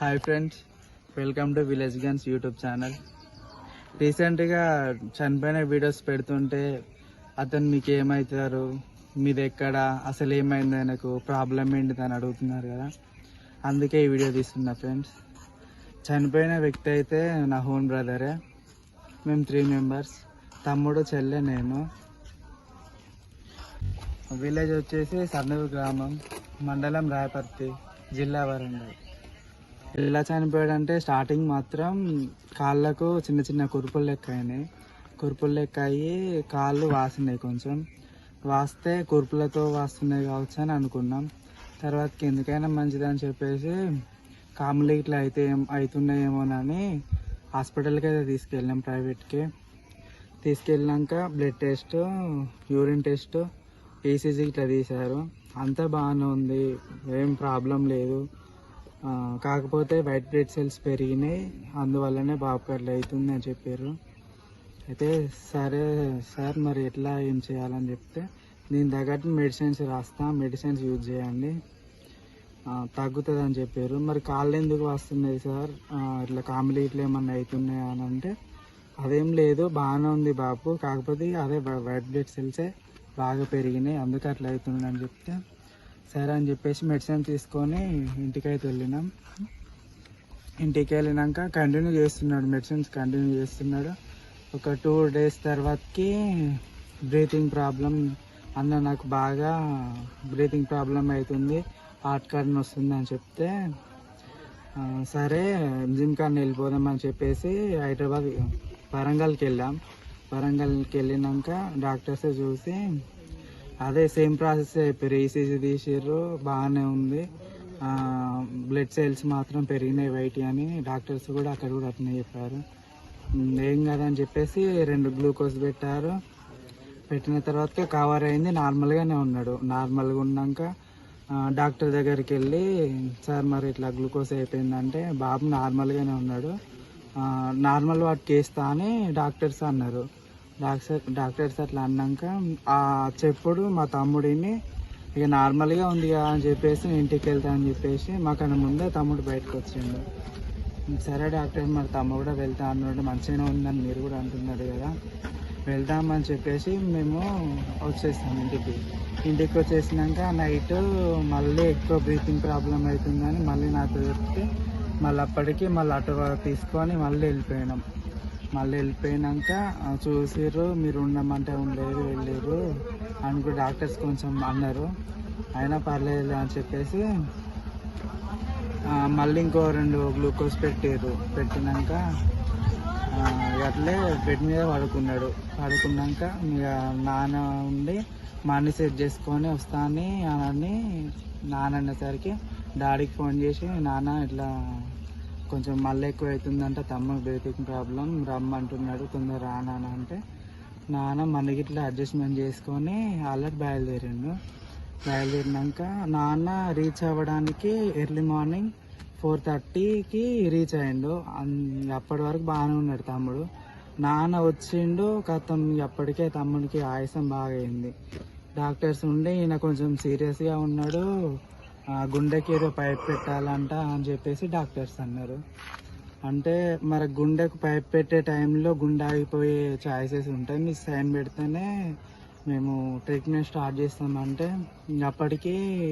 Hi friends welcome to village guns YouTube channel రీసెంట్గా చనిపోయిన videos పెడుతుంటే అతను మీకు ఏమవుతారు మీది ఎక్కడ అసలు ఏమైంది ఆయనకు? ప్రాబ్లం ఏంటిది అని అడుగుతున్నారు కదా. అందుకే ఈ వీడియో తీస్తున్నా ఫ్రెండ్స్ చనిపోయిన వ్యక్తి అయితే నా హోన్ బ్రదరే మేము త్రీ మెంబర్స్ తమ్ముడు చెల్లె నేను. విలేజ్ వచ్చేసి సన్నూరు గ్రామం మండలం రాయపర్తి జిల్లా వరంగల్. ఎలా చనిపోయాడంటే స్టార్టింగ్ మాత్రం కాళ్ళకు చిన్న చిన్న కురుపులు లెక్క అయినాయి కురుపులు లెక్క అయ్యి కాళ్ళు వాసినాయి కొంచెం. వాస్తే కురుపులతో వాస్తున్నాయి కావచ్చు అని అనుకున్నాం. తర్వాతకి ఎందుకైనా మంచిదని చెప్పేసి కాములు ఇట్లా అయితే ఏం అవుతున్నాయేమోనని హాస్పిటల్కి అయితే తీసుకెళ్ళాం ప్రైవేట్కి తీసుకెళ్ళినాక blood test urine test ECG ఇట్లా తీశారు. అంతా బాగానే ఉంది. ఏం ప్రాబ్లం లేదు. కాకపోతే వైట్ బ్లడ్ సెల్స్ పెరిగినాయి. అందువల్లనే బాబుకి అట్లా అవుతుంది అని చెప్పారు. అయితే సరే సార్ మరి ఎట్లా ఏం చేయాలని చెప్తే దీని తగ్గట్టు మెడిసిన్స్ రాస్తా మెడిసిన్స్ యూజ్ చేయండి. తగ్గుతుంది అని చెప్పారు. మరి కాళ్ళు ఎందుకు వస్తున్నాయి సార్? ఇట్లా కామెడీ ఇట్లా ఏమన్నా అవుతున్నాయా అని అంటే అదేం లేదు బాగానే ఉంది బాబు. కాకపోతే అదే వైట్ బ్లడ్ సెల్సే బాగా పెరిగినాయి. అందుకే అట్లా అవుతుంది అని చెప్తే సరే అని చెప్పేసి మెడిసిన్ తీసుకొని ఇంటికైతే వెళ్ళినాం. ఇంటికి వెళ్ళినాక కంటిన్యూ చేస్తున్నాడు మెడిసిన్స్ కంటిన్యూ చేస్తున్నాడు. ఒక టూ డేస్ తర్వాతకి బ్రీతింగ్ ప్రాబ్లం అన్న నాకు బాగా బ్రీతింగ్ ప్రాబ్లం అవుతుంది హార్ట్ కర్న్ వస్తుంది అని చెప్తే సరే జిమ్ కాన్ వెళ్ళిపోదాం అని చెప్పేసి హైదరాబాద్ వరంగల్కి వెళ్ళాం. వరంగల్కి వెళ్ళినాక డాక్టర్స్ చూసి అదే సేమ్ ప్రాసెస్ చెప్పారు ఈసీజీ తీసిర్రు బాగానే ఉంది. బ్లడ్ సెల్స్ మాత్రం పెరిగినాయి వైట్ అని డాక్టర్స్ కూడా అక్కడ కూడా అట్నే చెప్పారు. ఏం కాదని చెప్పేసి రెండు గ్లూకోజ్ పెట్టారు. పెట్టిన తర్వాత కవర్ అయింది నార్మల్గానే ఉన్నాడు. నార్మల్గా ఉన్నాక డాక్టర్ దగ్గరికి వెళ్ళి సార్ మరి ఇట్లా గ్లూకోజ్ అయిపోయిందంటే బాబు నార్మల్గానే ఉన్నాడు. నార్మల్ వాటికి వేస్తా అని డాక్టర్స్ అన్నారు. డాక్టర్ డాక్టర్స్ అట్లా అన్నాక ఆ చెప్పుడు మా తమ్ముడిని ఇక నార్మల్గా ఉంది కదా అని చెప్పేసి నేను ఇంటికి వెళ్తా అని చెప్పేసి మాకన్నా ముందే తమ్ముడు బయటకు వచ్చిండు. సరే డాక్టర్ మరి తమ్ముడు కూడా వెళ్తా అన్నాడు. మంచిగానే ఉందని మీరు కూడా అంటున్నారు కదా. వెళ్దామని చెప్పేసి మేము వచ్చేస్తాం ఇంటికి. ఇంటికి వచ్చేసినాక నైట్ మళ్ళీ ఎక్కువ బ్రీతింగ్ ప్రాబ్లం అవుతుందని మళ్ళీ నాతో చెప్తే మళ్ళీ అప్పటికి మళ్ళీ అటు తీసుకొని మళ్ళీ వెళ్ళిపోయినాం. మళ్ళీ వెళ్ళిపోయినాక ఆ, చూసిర్రు మీరు ఉండమంటే ఉండలేదు వెళ్ళారు అని కూడా డాక్టర్స్ కొంచెం అన్నారు. అయినా పర్లేదు అని చెప్పేసి మళ్ళీ ఇంకో రెండు గ్లూకోజ్ పెట్టారు పెట్టినాక అట్లే బెడ్ మీద పడుకున్నాడు. పడుకున్నాక ఇక నాన్న ఉండి మాని సెట్ చేసుకొని వస్తాను అని అని నాన్న అనేసరికి డాడీకి ఫోన్ చేసి నాన్న ఇట్లా కొంచెం మళ్ళీ ఎక్కువ అవుతుందంటే తమ్ముడు బ్రీతింగ్ ప్రాబ్లం రమ్మంటున్నాడు తొందర రానా అంటే. నాన్న మనకి ఇట్లా అడ్జస్ట్మెంట్ చేసుకొని ఆల్రెడీ బయలుదేరిండు. బయలుదేరినాక నాన్న రీచ్ అవ్వడానికి ఎర్లీ మార్నింగ్ ఫోర్ థర్టీకి రీచ్ అయ్యిండు అప్పటి వరకు బాగానే ఉన్నాడు తమ్ముడు. నాన్న వచ్చిండు కథం అప్పటికే తమ్ముడికి ఆయాసం బాగా అయింది డాక్టర్స్ ఉండి ఈయన కొంచెం సీరియస్గా ఉన్నాడు. గుండెకి ఏదో పైప్ పెట్టాలంట అని చెప్పేసి డాక్టర్స్ అన్నారు. అంటే మరి గుండెకు పైప్ పెట్టే టైంలో గుండె ఆగిపోయే ఛాయిసెస్ ఉంటాయి. మీరు సైన్ పెడితేనే మేము ట్రీట్మెంట్ స్టార్ట్ చేస్తామంటే ఇంక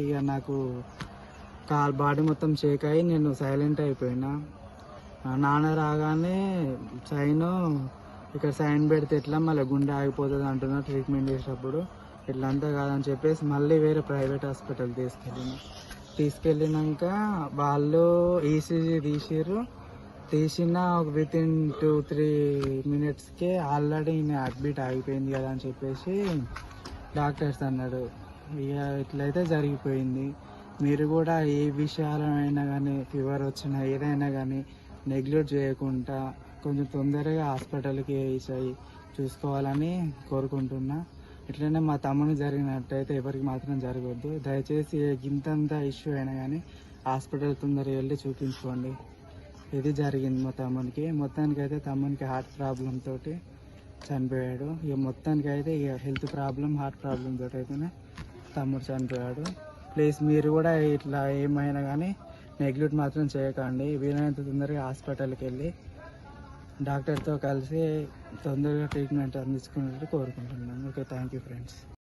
ఇక నాకు కాల్ బాడీ మొత్తం షేక్ అయ్యి నేను సైలెంట్ అయిపోయినా. నాన్న రాగానే సైన్ ఇక్కడ సైన్ పెడితే ఎట్లా మళ్ళీ గుండె ఆగిపోతుంది అంటున్నా ట్రీట్మెంట్ చేసేటప్పుడు. ఇట్లా అంతా కాదని చెప్పేసి మళ్ళీ వేరే ప్రైవేట్ హాస్పిటల్ తీసుకెళ్ళిన. తీసుకెళ్ళినాక వాళ్ళు ఈసీజీ తీసిర్రు. తీసిన ఒక విత్ ఇన్ టూ త్రీ మినిట్స్కే ఆల్రెడీ హార్ట్ అడ్మిట్ ఆగిపోయింది కదా అని చెప్పేసి డాక్టర్స్ అన్నాడు. ఇక ఇట్లయితే జరిగిపోయింది. మీరు కూడా ఏ విషయాలైనా కానీ ఫీవర్ వచ్చినా ఏదైనా కానీ నెగ్లెక్ట్ చేయకుండా కొంచెం తొందరగా హాస్పిటల్కి వేసాయి. చూసుకోవాలని కోరుకుంటున్నా. ఇట్లనే మా తమ్ముని జరిగినట్టయితే ఎవరికి మాత్రం జరగవద్దు. దయచేసి ఏ గింతంత ఇష్యూ అయినా కానీ హాస్పిటల్ తొందరగా వెళ్ళి చూపించుకోండి. ఇది జరిగింది మా తమ్మునికి. మొత్తానికి అయితే తమ్మునికి హార్ట్ ప్రాబ్లం తోటి చనిపోయాడు. ఇక మొత్తానికి అయితే ఇక హెల్త్ ప్రాబ్లం హార్ట్ ప్రాబ్లం తోటి అయితేనే తమ్ముడు చనిపోయాడు. ప్లీజ్ మీరు కూడా ఇట్లా ఏమైనా కానీ నెగ్లెక్ట్ మాత్రం చేయకండి. వీలైనంత తొందరగా హాస్పిటల్కి వెళ్ళి డాక్టర్తో కలిసి తొందరగా ట్రీట్మెంట్ అందించుకున్నట్టు కోరుకుంటున్నాను. Okay thank you friends